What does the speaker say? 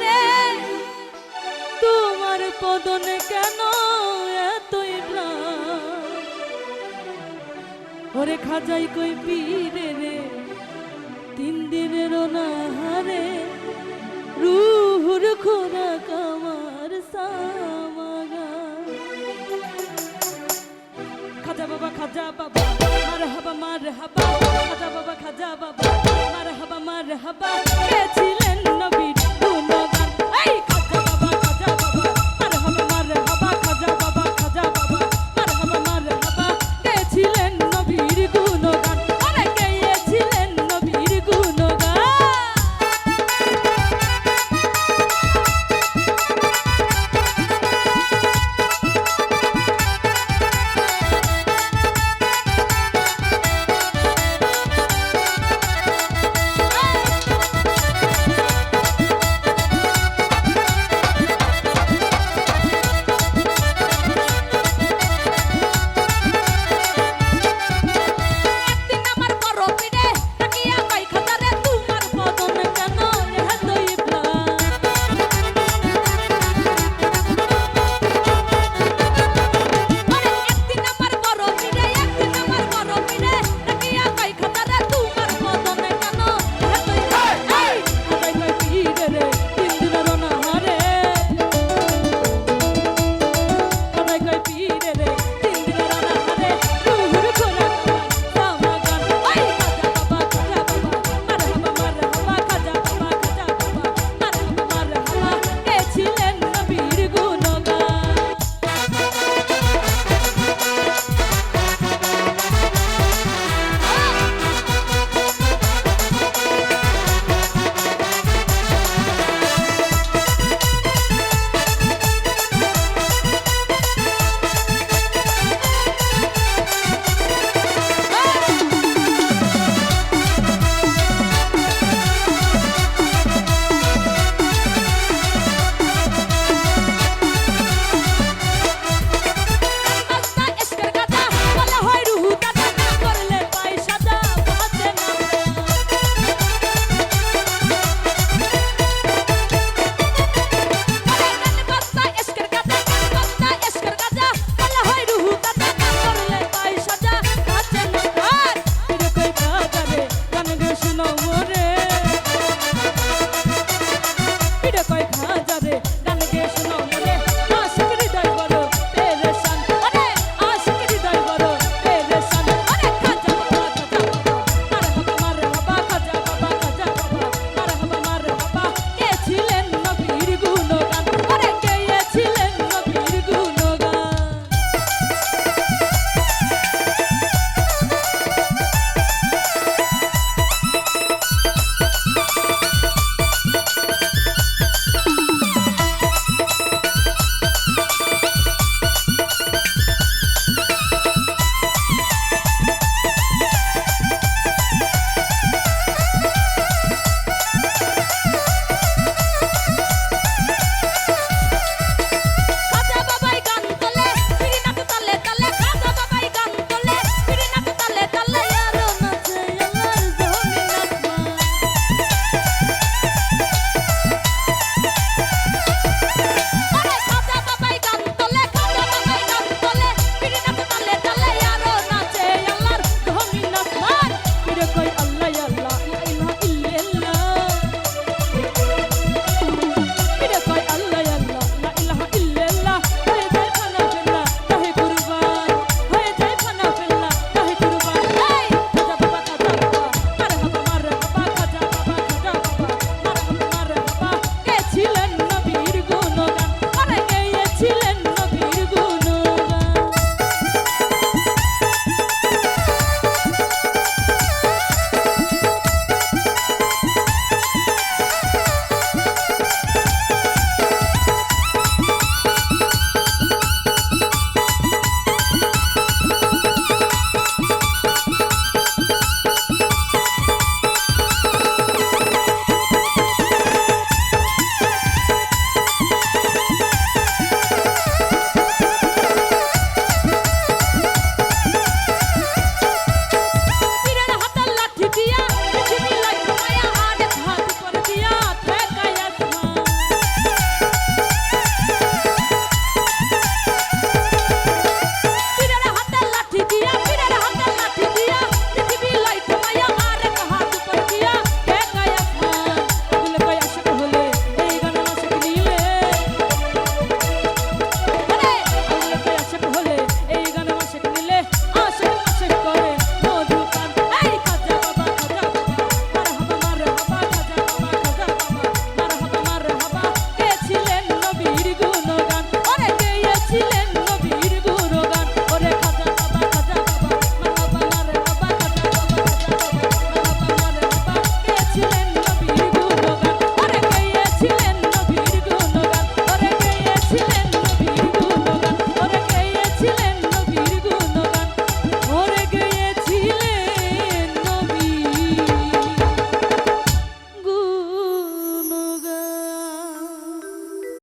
রে তোমার পদনে কেন এতই ওরে খাজাই কই পীরে রে, তিন দিনের অনাহারে রুহুর খোরা কামার সামাগা। খাজা বাবা খাজা বাবা মার হাবা মার হাবা খাজা বাবা খাজা বাবা মার হাবা মার হাবা যাবে।